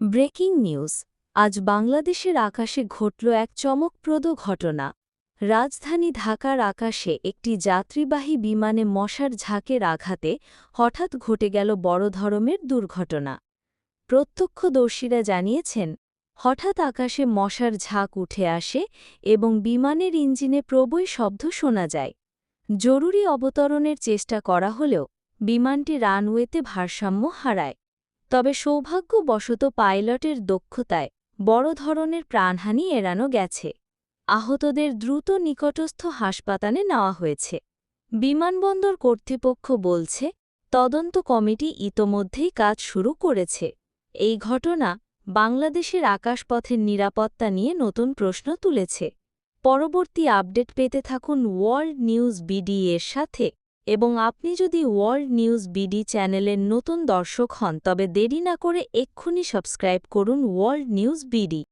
Breaking news, আজ বাংলাদেশের আকাশে ঘটল এক চমকপ্রদ ঘটনা। রাজধানী ঢাকার আকাশে একটি যাত্রীবাহী বিমানে মশার ঝাঁকের আঘাতে হঠাৎ ঘটে গেল বড় ধরনের দুর্ঘটনা। প্রত্যক্ষদর্শীরা জানিয়েছেন, হঠাৎ আকাশে মশার ঝাঁক উঠে আসে এবং বিমানের ইঞ্জিনে প্রবই শব্দ শোনা যায়। জরুরি অবতরণের চেষ্টা করা হলেও বিমানটি রানওয়েতে ভারসাম্য হারায়। তবে সৌভাগ্যবশত পাইলটের দক্ষতায় বড় ধরনের প্রাণহানি এড়ানো গেছে। আহতদের দ্রুত নিকটস্থ হাসপাতালে নেওয়া হয়েছে। বিমানবন্দর কর্তৃপক্ষ বলছে, তদন্ত কমিটি ইতোমধ্যেই কাজ শুরু করেছে। এই ঘটনা বাংলাদেশের আকাশপথের নিরাপত্তা নিয়ে নতুন প্রশ্ন তুলেছে। পরবর্তী আপডেট পেতে থাকুন ওয়ার্ল্ড নিউজ বিডি এর সাথে। এবং আপনি যদি ওয়ার্ল্ড নিউজ বিডি চ্যানেলের নতুন দর্শক হন, তবে দেরি না করে এক্ষুনি সাবস্ক্রাইব করুন ওয়ার্ল্ড নিউজ বিডি।